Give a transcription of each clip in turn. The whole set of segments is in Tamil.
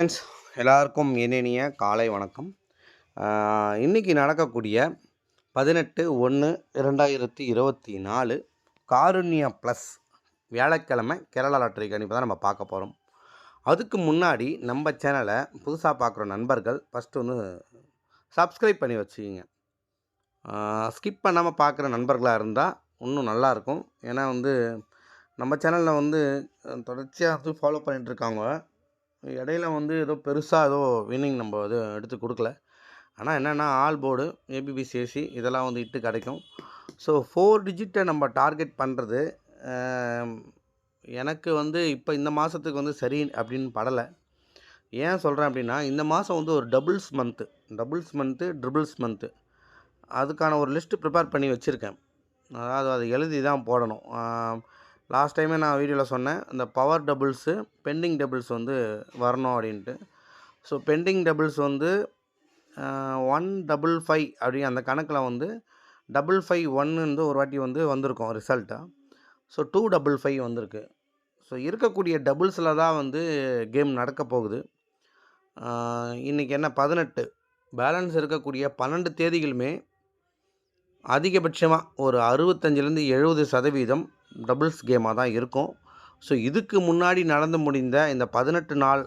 ஃப்ரெண்ட்ஸ் எல்லாருக்கும் இனிய காலை வணக்கம். இன்றைக்கி நடக்கக்கூடிய பதினெட்டு ஒன்று இரண்டாயிரத்தி இருபத்தி நாலு காருண்யா ப்ளஸ் வியாழக்கிழமை கேரளா லாட்டரி கணிப்பு தான் நம்ம பார்க்க போகிறோம் அதுக்கு முன்னாடி நம்ம சேனலை புதுசாக பார்க்குற நண்பர்கள் ஃபஸ்ட்டு வந்து சப்ஸ்கிரைப் பண்ணி வச்சுக்கிங்க. ஸ்கிப் பண்ணாமல் பார்க்குற நண்பர்களாக இருந்தால் இன்னும் நல்லாயிருக்கும் ஏன்னா வந்து நம்ம சேனலில் வந்து தொடர்ச்சியாக வந்து ஃபாலோ பண்ணிகிட்ருக்காங்க இடையில வந்து ஏதோ பெருசாக ஏதோ வின்னிங் நம்ம இது எடுத்து கொடுக்கல. ஆனால் என்னென்னா ஆல் போர்டு ஏபிபிசிஎஸ்சி இதெல்லாம் வந்து இட்டு கிடைக்கும். ஸோ ஃபோர் டிஜிட்டை நம்ம டார்கெட் பண்ணுறது எனக்கு வந்து இப்போ இந்த மாதத்துக்கு வந்து சரி அப்படின்னு படலை. ஏன் சொல்கிறேன் அப்படின்னா இந்த மாதம் வந்து ஒரு doubles month doubles month triples month அதுக்கான ஒரு லிஸ்ட்டு ப்ரிப்பேர் பண்ணி வச்சுருக்கேன். அதாவது அதை எழுதி தான் போடணும். லாஸ்ட் டைமே நான் வீடியோவில் சொன்னேன் இந்த பவர் டபுள்ஸு பெண்டிங் டபுள்ஸ் வந்து வரணும் அப்படின்ட்டு. ஸோ பெண்டிங் டபுள்ஸ் வந்து ஒன் டபுள் ஃபைவ் அப்படி அந்த கணக்கில் வந்து டபுள் ஃபைவ் ஒன்னு வந்து ஒரு வாட்டி வந்து வந்திருக்கும் ரிசல்ட்டாக ஸோ டூ டபுள் ஃபைவ் வந்திருக்கு. ஸோ இருக்கக்கூடிய டபுள்ஸில் தான் வந்து கேம் நடக்க போகுது. இன்றைக்கி என்ன பதினெட்டு. பேலன்ஸ் இருக்கக்கூடிய பன்னெண்டு தேதிகளுமே அதிகபட்சமாக ஒரு அறுபத்தஞ்சிலேருந்து எழுபது சதவீதம் டபுள்ஸ் கேமாக தான் இருக்கும். ஸோ இதுக்கு முன்னாடி நடந்து முடிந்த இந்த பதினெட்டு நாள்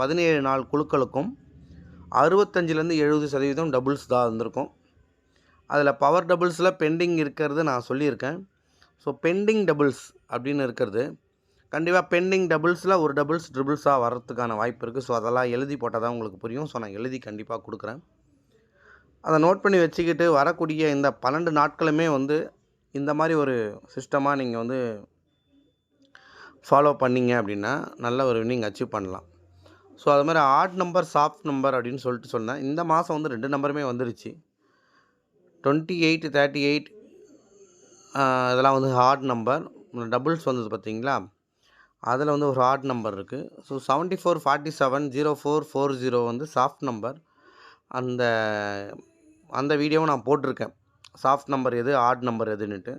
பதினேழு நாள் குழுக்களுக்கும் அறுபத்தஞ்சிலேருந்து எழுபது சதவீதம் டபுள்ஸ் தான் இருந்திருக்கும். அதில் பவர் டபுள்ஸில் பெண்டிங் இருக்கிறது நான் சொல்லியிருக்கேன். ஸோ பெண்டிங் டபுள்ஸ் அப்படின்னு இருக்கிறது. கண்டிப்பாக பெண்டிங் டபுள்ஸில் ஒரு டபுள்ஸ் ட்ரிபிள்ஸாக வர்றதுக்கான வாய்ப்பு இருக்குது ஸோ அதெல்லாம் எழுதி போட்டால் தான் உங்களுக்கு புரியும். ஸோ நான் எழுதி கண்டிப்பாக கொடுக்குறேன். அதை நோட் பண்ணி வச்சுக்கிட்டு வரக்கூடிய இந்த பன்னெண்டு நாட்களுமே வந்து இந்த மாதிரி ஒரு சிஸ்டமாக நீங்கள் வந்து ஃபாலோ பண்ணிங்க அப்படின்னா நல்ல ஒரு வின்னிங் அச்சீவ் பண்ணலாம். ஸோ அது மாதிரி ஆட் நம்பர் சாஃப்ட் நம்பர் அப்படின்னு சொல்லிட்டு சொன்னேன். இந்த மாதம் வந்து ரெண்டு நம்பருமே வந்துருச்சு. டுவெண்ட்டி எயிட் தேர்ட்டி எயிட் இதெல்லாம் வந்து ஹார்ட் நம்பர் டபுள்ஸ் வந்தது பார்த்தீங்களா? அதில் வந்து ஒரு ஹார்ட் நம்பர் இருக்குது so seventy four forty seven zero four four zero வந்து சாஃப்ட் நம்பர் அந்த அந்த வீடியோவும் நான் போட்டிருக்கேன் சாஃப்ட் நம்பர் எது ஆட் நம்பர் எதுன்னுட்டு.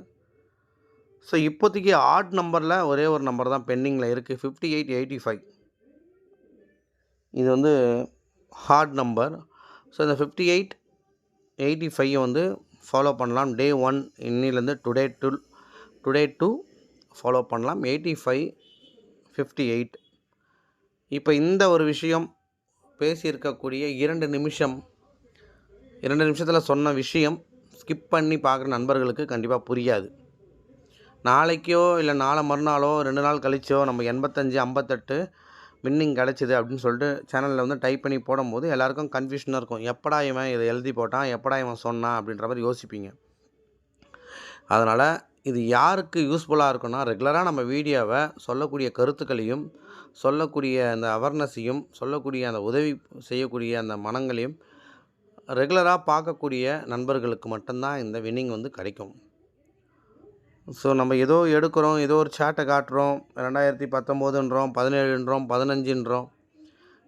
ஸோ இப்போதைக்கு ஆட் நம்பரில் ஒரே ஒரு நம்பர் தான் பெண்டிங்கில் இருக்குது ஃபிஃப்டி எயிட் எயிட்டி ஃபைவ் இது வந்து ஹார்ட் நம்பர் ஸோ இந்த ஃபிஃப்டி எயிட் எயிட்டி ஃபைவ் வந்து ஃபாலோ பண்ணலாம். டே ஒன் இன்னிலேருந்து today to today two follow பண்ணலாம். எயிட்டி ஃபைவ் ஃபிஃப்டி எயிட் இப்போ இந்த ஒரு விஷயம் பேசியிருக்கக்கூடிய இரண்டு நிமிஷம் இரண்டு நிமிஷத்தில் சொன்ன விஷயம் ஸ்கிப் பண்ணி பார்க்குற நண்பர்களுக்கு கண்டிப்பாக புரியாது. நாளைக்கோ இல்லை நாளை மறுநாளோ ரெண்டு நாள் கழிச்சோ நம்ம எண்பத்தஞ்சு ஐம்பத்தெட்டு வின்னிங் கிடச்சிது அப்படின்னு சொல்லிட்டு சேனலில் வந்து டைப் பண்ணி போடும்போது எல்லாருக்கும் கன்ஃபியூஷனாக இருக்கும். எப்படா இவன் இதை எழுதி போட்டான்? எப்படா இவன் சொன்னான்? அப்படின்ற மாதிரி யோசிப்பீங்க. அதனால் இது யாருக்கு யூஸ்ஃபுல்லாக இருக்குன்னா ரெகுலராக நம்ம வீடியோவை சொல்லக்கூடிய கருத்துக்களையும் சொல்லக்கூடிய அந்த அவேர்னஸையும் சொல்லக்கூடிய அந்த உதவி செய்யக்கூடிய அந்த மனங்களையும் ரெகுலராக பார்க்கக்கூடிய நண்பர்களுக்கு மட்டும்தான் இந்த வின்னிங் வந்து கிடைக்கும். ஸோ நம்ம ஏதோ எடுக்கிறோம் ஏதோ ஒரு சேட்டை காட்டுறோம் ரெண்டாயிரத்தி பத்தொம்போதுன்றோம் பதினேழுன்றோம் பதினஞ்சுன்றோம்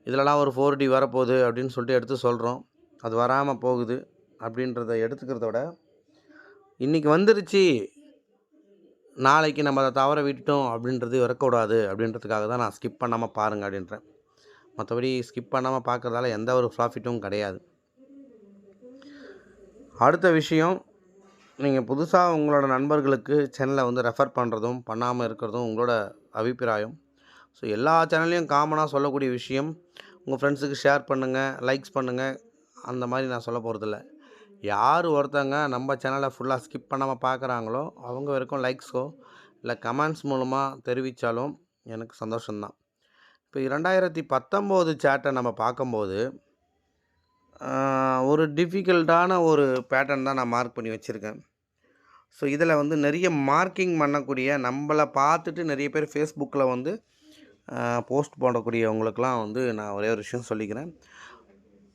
இதிலலாம் ஒரு ஃபோர் டி வரப்போகுது அப்படின்னு சொல்லிட்டு எடுத்து சொல்கிறோம் அது வராமல் போகுது அப்படின்றத எடுத்துக்கிறத விட இன்றைக்கி வந்துருச்சு நாளைக்கு நம்ம அதை தவற விட்டுட்டோம் அப்படின்றது இருக்கக்கூடாது அப்படின்றதுக்காக தான் நான் ஸ்கிப் பண்ணாமல் பாருங்கள் அப்படின்றேன். மற்றபடி ஸ்கிப் பண்ணாமல் பார்க்குறதால எந்த ஒரு ப்ராஃபிட்டும் கிடையாது. அடுத்த விஷயம் நீங்கள் புதுசாக உங்களோட நண்பர்களுக்கு சேனலை வந்து ரெஃபர் பண்ணுறதும் பண்ணாமல் இருக்கிறதும் உங்களோட அபிப்பிராயம். ஸோ எல்லா சேனல்லையும் காமனாக சொல்லக்கூடிய விஷயம். உங்கள் ஃப்ரெண்ட்ஸுக்கு ஷேர் பண்ணுங்கள் லைக்ஸ் பண்ணுங்கள் அந்த மாதிரி நான் சொல்ல போகிறதில்ல யார் ஒருத்தங்க நம்ம சேனலை ஃபுல்லாக ஸ்கிப் பண்ணாமல் பார்க்குறாங்களோ அவங்க வரைக்கும் லைக்ஸோ இல்லை கமெண்ட்ஸ் மூலமாக தெரிவித்தாலும் எனக்கு சந்தோஷம்தான். இப்போ இரண்டாயிரத்தி பத்தொம்போது சேட்டை நம்ம பார்க்கும்போது ஒரு டிஃபிகல்ட்டான ஒரு பேட்டர்ன் தான் நான் மார்க் பண்ணி வச்சுருக்கேன். ஸோ இதில் வந்து நிறைய மார்க்கிங் பண்ணக்கூடிய நம்மளை பார்த்துட்டு நிறைய பேர் ஃபேஸ்புக்கில் வந்து போஸ்ட் போடக்கூடியவங்களுக்கெலாம் வந்து நான் ஒரே ஒரு விஷயம் சொல்லிக்கிறேன்.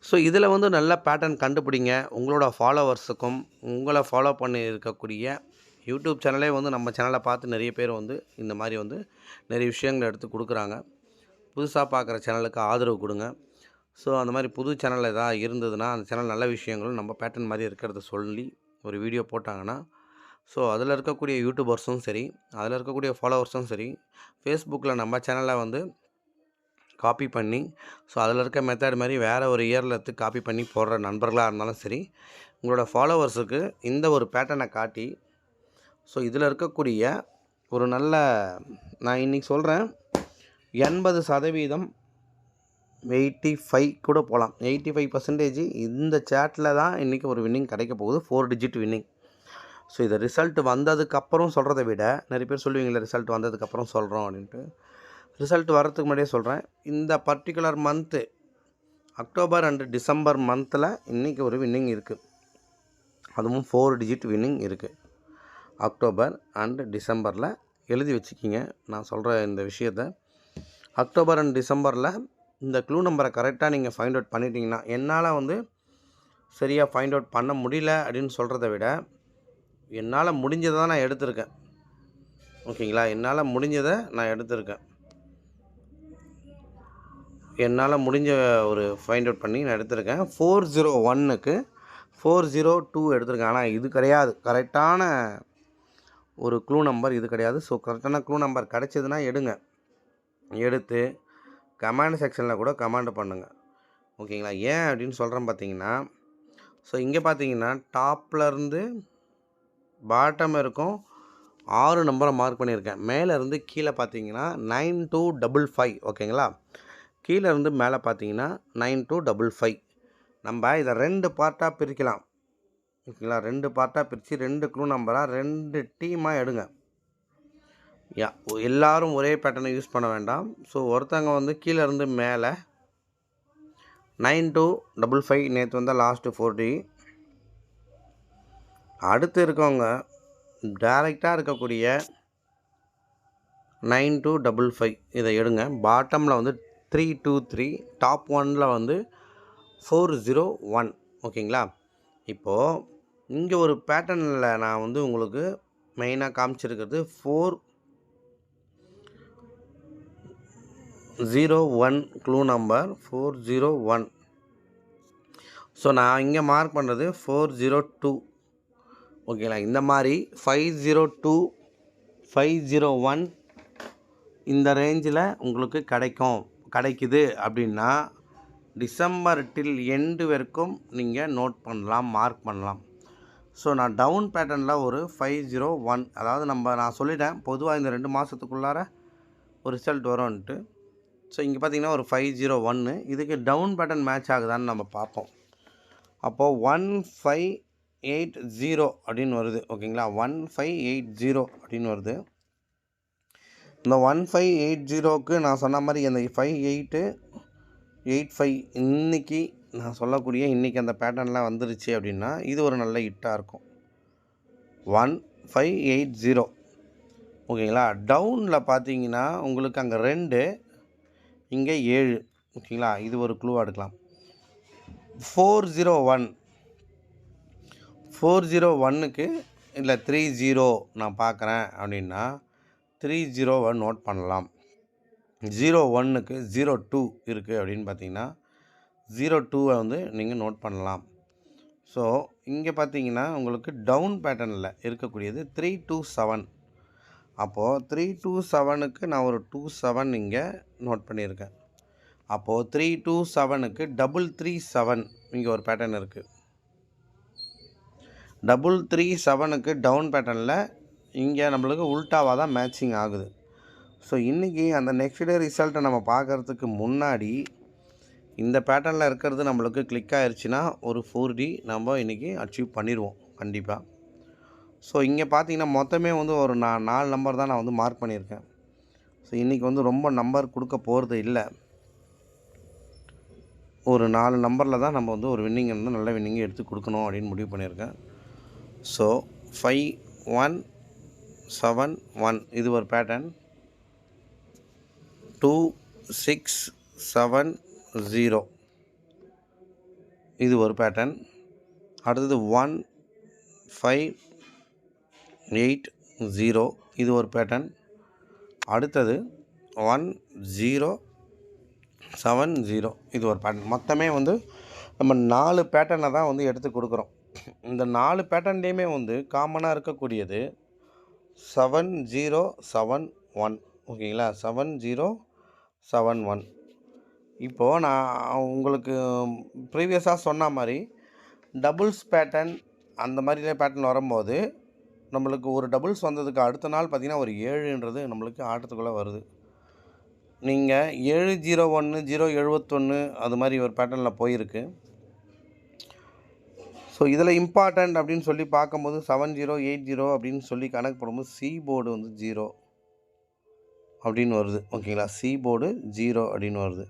ஸோ இதில் வந்து நல்ல பேட்டர்ன் கண்டுபிடிங்க. உங்களோட ஃபாலோவர்ஸுக்கும் உங்களை ஃபாலோ பண்ணி இருக்கக்கூடிய யூடியூப் சேனலே வந்து நம்ம சேனலை பார்த்து நிறைய பேர் வந்து இந்த மாதிரி வந்து நிறைய விஷயங்களை எடுத்து கொடுக்குறாங்க. புதுசாக பார்க்குற சேனலுக்கு ஆதரவு கொடுங்க. ஸோ அந்த மாதிரி புது சேனல் எதாவது இருந்ததுன்னா அந்த சேனல் நல்ல விஷயங்களும் நம்ம பேட்டர்ன் மாதிரி இருக்கிறத சொல்லி ஒரு வீடியோ போட்டாங்கன்னா ஸோ அதில் இருக்கக்கூடிய யூடியூபர்ஸும் சரி அதில் இருக்கக்கூடிய ஃபாலோவர்ஸும் சரி ஃபேஸ்புக்கில் நம்ம சேனலை வந்து காப்பி பண்ணி ஸோ அதில் இருக்க மெத்தட் மாதிரி வேறு ஒரு இயரில் எடுத்து காப்பி பண்ணி போடுற நண்பர்களாக இருந்தாலும் சரி உங்களோட ஃபாலோவர்ஸுக்கு இந்த ஒரு பேட்டர்னை காட்டி ஸோ இதில் இருக்கக்கூடிய ஒரு நல்ல நான் இன்றைக்கி சொல்கிறேன் எண்பது சதவீதம் எயிட்டி ஃபைவ் கூட போகலாம். எயிட்டி ஃபைவ் பர்சன்டேஜ் இந்த சேட்டில் தான் இன்றைக்கி ஒரு வின்னிங் கிடைக்க போகுது. ஃபோர் டிஜிட் வின்னிங் ஸோ இதை ரிசல்ட் வந்ததுக்கப்புறம் சொல்கிறத விட நிறைய பேர் சொல்லுவீங்களே ரிசல்ட் வந்ததுக்கப்புறம் சொல்கிறோம் அப்படின்ட்டு. ரிசல்ட் வரதுக்கு முன்னாடியே சொல்கிறேன் இந்த particular month October and December மந்தில் இன்றைக்கி ஒரு வின்னிங் இருக்குது அதுவும் ஃபோர் டிஜிட் வின்னிங் இருக்குது அக்டோபர் அண்டு டிசம்பரில் எழுதி வச்சுக்கிங்க. நான் சொல்கிற இந்த விஷயத்தை. அக்டோபர் அண்ட் டிசம்பரில் இந்த க்ளூ நம்பரை கரெக்டாக நீங்கள் ஃபைண்ட் அவுட் பண்ணிட்டீங்கன்னா என்னால் வந்து சரியாக ஃபைண்ட் அவுட் பண்ண முடியல அப்படின்னு சொல்கிறத விட என்னால் முடிஞ்சதை தான் நான் எடுத்திருக்கேன். ஓகேங்களா? என்னால் முடிஞ்சதை நான் எடுத்திருக்கேன். என்னால் முடிஞ்ச ஒரு ஃபைண்ட் அவுட் பண்ணி நான் எடுத்திருக்கேன். ஃபோர் ஜீரோ ஒன்னுக்கு ஃபோர் ஜீரோ டூ எடுத்திருக்கேன். ஆனால் இது கிடையாது. கரெக்டான ஒரு க்ளூ நம்பர் இது கிடையாது. ஸோ கரெக்டான க்ளூ நம்பர் கிடச்சிதுன்னா எடுங்க. எடுத்து கமாண்ட் செக்ஷனில் கூட கமெண்ட் பண்ணுங்கள் ஓகேங்களா? ஏன் அப்படின்னு சொல்கிறேன் பார்த்தீங்கன்னா ஸோ இங்கே பார்த்தீங்கன்னா டாப்லேருந்து பாட்டம் இருக்கும் ஆறு நம்பரை மார்க் பண்ணியிருக்கேன். மேலேருந்து கீழே பார்த்தீங்கன்னா நைன் டூ டபுள் ஃபைவ் ஓகேங்களா? கீழேருந்து மேலே பார்த்தீங்கன்னா நைன் டூ டபுள் ஃபைவ் நம்ம இதை ரெண்டு பார்ட்டாக பிரிக்கலாம். ஓகேங்களா? ரெண்டு பார்ட்டாக பிரித்து ரெண்டு க்ளூ நம்பராக ரெண்டு டீமாக எடுங்க. யா எல்லோரும் ஒரே பேட்டர்னை யூஸ் பண்ண வேண்டாம். ஸோ ஒருத்தங்க வந்து கீழே இருந்து மேலே நைன் டூ டபுள் ஃபைவ் நேற்று வந்தால் லாஸ்ட்டு ஃபோர் அடுத்து இருக்கவங்க டேரெக்டாக இருக்கக்கூடிய நைன் டூ டபுள் ஃபைவ் இதை எடுங்க. பாட்டமில் வந்து த்ரீ டூ த்ரீ டாப் ஒனில் வந்து ஃபோர் ஜீரோ ஒன் ஓகேங்களா இப்போது இங்கே ஒரு பேட்டர்னில் நான் வந்து உங்களுக்கு மெயினாக காமிச்சிருக்கிறது four zero one clue number four zero one so நான் இங்கே மார்க் பண்ணுறது ஃபோர் ஜீரோ டூ ஓகேங்களா இந்த மாதிரி five zero two five zero one இந்த ரேஞ்சில் உங்களுக்கு கிடைக்கும். கிடைக்குது அப்படின்னா டிசம்பர் டில் எண்டு வரைக்கும் நீங்கள் நோட் பண்ணலாம் மார்க் பண்ணலாம். ஸோ நான் டவுன் பேட்டர்னில் ஒரு ஃபைவ் ஜீரோ ஒன் அதாவது நம்ம நான் சொல்லிட்டேன் பொதுவாக இந்த ரெண்டு மாதத்துக்குள்ளார ஒரு ரிசல்ட் வரும்ன்ட்டு. ஸோ இங்கே பார்த்தீங்கன்னா ஒரு ஃபைவ் ஜீரோ ஒன்று இதுக்கு டவுன் பேட்டர்ன் மேட்ச் ஆகுதான்னு நம்ம பார்ப்போம் அப்போது ஒன் ஃபைவ் எயிட் ஜீரோ அப்படின்னு வருது. ஓகேங்களா ஒன் ஃபைவ் எயிட் ஜீரோ அப்படின்னு வருது. இந்த ஒன் ஃபைவ் எயிட் ஜீரோக்கு நான் சொன்ன மாதிரி அந்த ஃபைவ் எயிட்டு எயிட் ஃபைவ் இன்றைக்கி நான் சொல்லக்கூடிய இன்றைக்கி அந்த பேட்டர்ன்லாம் வந்துருச்சு அப்படின்னா இது ஒரு நல்ல ஹிட்டாக இருக்கும். ஒன் ஃபைவ் எயிட் ஜீரோ ஓகேங்களா டவுனில் பார்த்தீங்கன்னா உங்களுக்கு அங்கே ரெண்டு இங்கே ஏழு ஓகேங்களா? இது ஒரு க்ளூவாக எடுக்கலாம். Four zero one four zero ஒன்னுக்கு இல்லை த்ரீ ஜீரோ நான் பார்க்குறேன் அப்படின்னா த்ரீ ஜீரோவை நோட் பண்ணலாம். ஜீரோ ஒன்னுக்கு ஜீரோ டூ இருக்குது அப்படின்னு பார்த்தீங்கன்னா ஜீரோ டூவை வந்து நீங்கள் நோட் பண்ணலாம். ஸோ இங்கே பார்த்தீங்கன்னா உங்களுக்கு டவுன் பேட்டர்னில் இருக்கக்கூடியது த்ரீ டூ செவன் அப்போது த்ரீ டூ செவனுக்கு நான் ஒரு டூ செவன் இங்கே நோட் பண்ணியிருக்கேன். அப்போது த்ரீ டூ செவனுக்கு டபுள் த்ரீ செவன் இங்கே ஒரு பேட்டர்ன் இருக்குது டபுள் த்ரீ செவனுக்கு டவுன் பேட்டர்னில் இங்கே நம்மளுக்கு உல்ட்டாவாக தான் மேட்சிங் ஆகுது. ஸோ இன்றைக்கி அந்த நெக்ஸ்ட் டே ரிசல்ட்டை நம்ம பார்க்குறதுக்கு முன்னாடி இந்த பேட்டர்னில் இருக்கிறது நம்மளுக்கு கிளிக் ஆயிடுச்சுன்னா ஒரு ஃபோர் டி நம்ம இன்றைக்கி அச்சீவ் பண்ணிடுவோம் கண்டிப்பாக ஸோ இங்கே பார்த்தீங்கன்னா மொத்தமே வந்து ஒரு நான் நாலு நம்பர் தான் நான் வந்து மார்க் பண்ணியிருக்கேன். ஸோ இன்றைக்கி வந்து ரொம்ப நம்பர் கொடுக்க போகிறது இல்லை. ஒரு நாலு நம்பரில் தான் நம்ம வந்து ஒரு வின்னிங் வந்து நல்ல வின்னிங்கை எடுத்து கொடுக்கணும் அப்படின்னு முடிவு பண்ணியிருக்கேன். So five one seven one இது ஒரு pattern two six seven zero இது ஒரு பேட்டர்ன் அடுத்தது ஒன் ஃபைவ் எயிட் ஜீரோ இது ஒரு பேட்டர்ன் அடுத்தது ஒன் ஜீரோ செவன் ஜீரோ இது ஒரு பேட்டர்ன் மொத்தமே வந்து நம்ம நாலு பேட்டர்னை தான் வந்து எடுத்து கொடுக்குறோம். இந்த நாலு பேட்டர்ன்லேயுமே வந்து காமனாக இருக்கக்கூடியது செவன் ஜீரோ செவன் ஒன் ஓகேங்களா? செவன் ஜீரோ செவன் ஒன் இப்போது நான் உங்களுக்கு ப்ரீவியஸாக சொன்ன மாதிரி டபுள்ஸ் பேட்டர்ன் அந்த மாதிரி பேட்டர்ன் வரும்போது நம்மளுக்கு ஒரு டபுள்ஸ் வந்ததுக்கு அடுத்த நாள் பார்த்திங்கன்னா ஒரு ஏழுன்றது நம்மளுக்கு ஆட்டத்துக்குள்ளே வருது. நீங்கள் ஏழு ஜீரோ ஒன்று ஜீரோ எழுபத்தொன்று அது மாதிரி ஒரு பேட்டர்னில் போயிருக்கு. ஸோ இதில் இம்பார்ட்டண்ட் அப்படின்னு சொல்லி பார்க்கும்போது செவன் ஜீரோ எயிட் ஜீரோ அப்படின்னு சொல்லி கணக்கு போடும்போது சி போர்டு வந்து ஜீரோ அப்படின்னு வருது. ஓகேங்களா? சி போர்டு ஜீரோ அப்படின்னு வருது.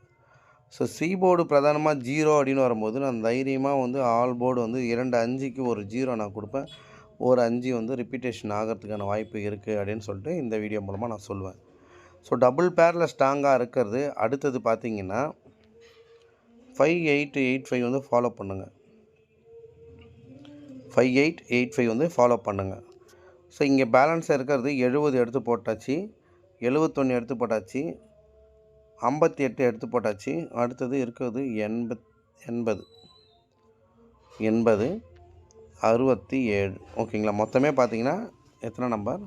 ஸோ சி போர்டு பிரதானமாக ஜீரோ அப்படின்னு வரும்போது நான் தைரியமாக வந்து ஆல் போர்டு வந்து இரண்டு அஞ்சுக்கு ஒரு ஜீரோ நான் கொடுப்பேன். ஒரு அஞ்சு வந்து ரிப்பீட்டேஷன் ஆகிறதுக்கான வாய்ப்பு இருக்குது அப்படின்னு சொல்லிட்டு இந்த வீடியோ மூலமாக நான் சொல்லுவேன். ஸோ டபுள் பேரில் ஸ்ட்ராங்காக இருக்கிறது. அடுத்தது பார்த்தீங்கன்னா ஃபைவ் எயிட் எயிட் ஃபைவ் வந்து ஃபாலோ பண்ணுங்கள் ஃபைவ் எயிட் எயிட் ஃபைவ் வந்து ஃபாலோ பண்ணுங்கள் ஸோ இங்கே பேலன்ஸாக இருக்கிறது எழுபது எடுத்து போட்டாச்சு எழுபத்தொன்று எடுத்து போட்டாச்சு ஐம்பத்தி எட்டு எடுத்து போட்டாச்சு அடுத்தது இருக்கிறது எண்பத் எண்பது. எண்பது. அறுபத்தி ஏழு. ஓகேங்களா? மொத்தமே பார்த்தீங்கன்னா எத்தனை நம்பர்?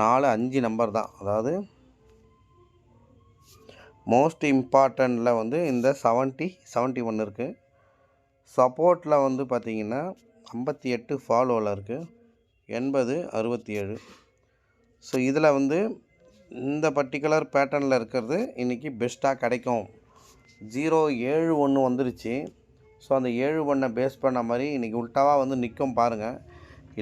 நாலு அஞ்சு நம்பர் தான். அதாவது மோஸ்ட் இம்பார்ட்டண்ட்டில் வந்து இந்த செவன்ட்டி செவன்ட்டி ஒன் இருக்குது சப்போர்ட்டில் வந்து பார்த்திங்கன்னா ஐம்பத்தி எட்டு ஃபாலோவில் இருக்குது எண்பது அறுபத்தி ஏழு. ஸோ இதில் வந்து இந்த பர்டிகுலர் பேட்டர்னில் இருக்கிறது இன்றைக்கி பெஸ்ட்டாக கிடைக்கும். ஜீரோ ஏழு ஒன்று வந்துருச்சு. ஸோ அந்த ஏழு ஒன்றை பேஸ் பண்ண மாதிரி இன்றைக்கி உல்ட்டாவாக வந்து நிற்கும் பாருங்கள்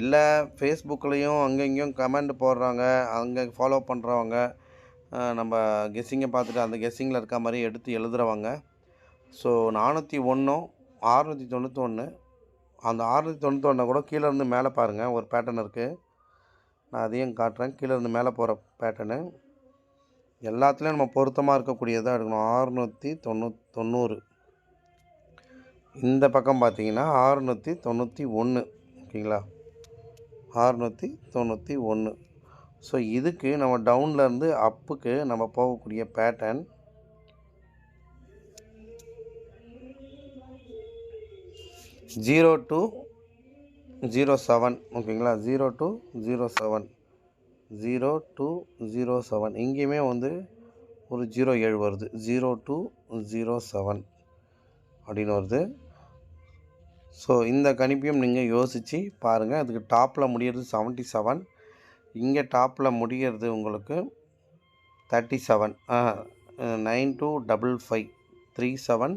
இல்லை ஃபேஸ்புக்லேயும் அங்கே இங்கேயும் கமெண்ட் போடுறாங்க அங்கே ஃபாலோ பண்ணுறவங்க நம்ம கெஸ்ஸிங்கை பார்த்துட்டு அந்த கெஸ்ஸிங்கில் இருக்க மாதிரி எடுத்து எழுதுகிறவங்க ஸோ நானூற்றி ஒன்றும் அறுநூற்றி தொண்ணூத்தொன்று அந்த அறுநூற்றி தொண்ணூத்தொன்னை கூட கீழே இருந்து மேலே பாருங்கள் ஒரு பேட்டர்ன் இருக்குது நான் அதையும் காட்டுறேன் கீழே இருந்து மேலே போகிற பேட்டர்னு எல்லாத்துலேயும் நம்ம பொருத்தமாக இருக்கக்கூடியதாக எடுக்கணும். ஆறுநூற்றி தொண்ணூ தொண்ணூறு. இந்த பக்கம் பார்த்தீங்கன்னா ஆறுநூற்றி தொண்ணூற்றி ஒன்று ஓகேங்களா? ஆறுநூற்றி தொண்ணூற்றி ஒன்று. ஸோ இதுக்கு நம்ம டவுன்லேருந்து அப்புக்கு நம்ம போகக்கூடிய pattern zero two zero seven ஓகேங்களா? Zero two zero seven zero two zero seven இங்கேயுமே வந்து ஒரு ஜீரோ ஏழு வருது. ஜீரோ டூ ஜீரோ செவன் அப்படின்னு வருது. ஸோ இந்த கணிப்பையும் நீங்கள் யோசித்து பாருங்கள் அதுக்கு டாப்பில் முடியிறது செவன்ட்டி செவன் இங்கே டாப்பில் முடிகிறது உங்களுக்கு thirty seven nine two double five three seven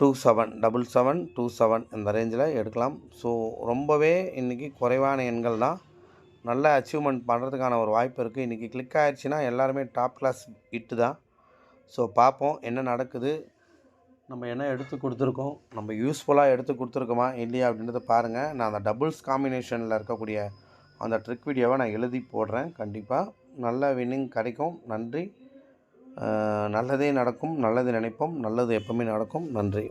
two seven double seven two seven இந்த ரேஞ்சில் எடுக்கலாம். ஸோ ரொம்பவே இன்றைக்கி குறைவான எண்கள் தான். நல்ல அச்சீவ்மெண்ட் பண்ணுறதுக்கான ஒரு வாய்ப்பு இருக்குது இன்றைக்கி கிளிக் ஆகிடுச்சின்னா எல்லாருமே டாப் கிளாஸ் இட்டு தான். ஸோ பார்ப்போம் என்ன நடக்குது. நம்ம என்ன எடுத்து கொடுத்துருக்கோம்? நம்ம யூஸ்ஃபுல்லாக எடுத்து கொடுத்துருக்கோமா? இல்லையா? அப்படின்றத பாருங்கள் நான் அந்த டபுள்ஸ் காம்பினேஷனில் இருக்கக்கூடிய அந்த ட்ரிக் வீடியோவை நான் எழுதி போடுறேன். கண்டிப்பாக நல்ல வின்னிங் கிடைக்கும். நன்றி. நல்லதே நடக்கும். நல்லது நினைப்போம். நல்லது எப்பவுமே நடக்கும். நன்றி.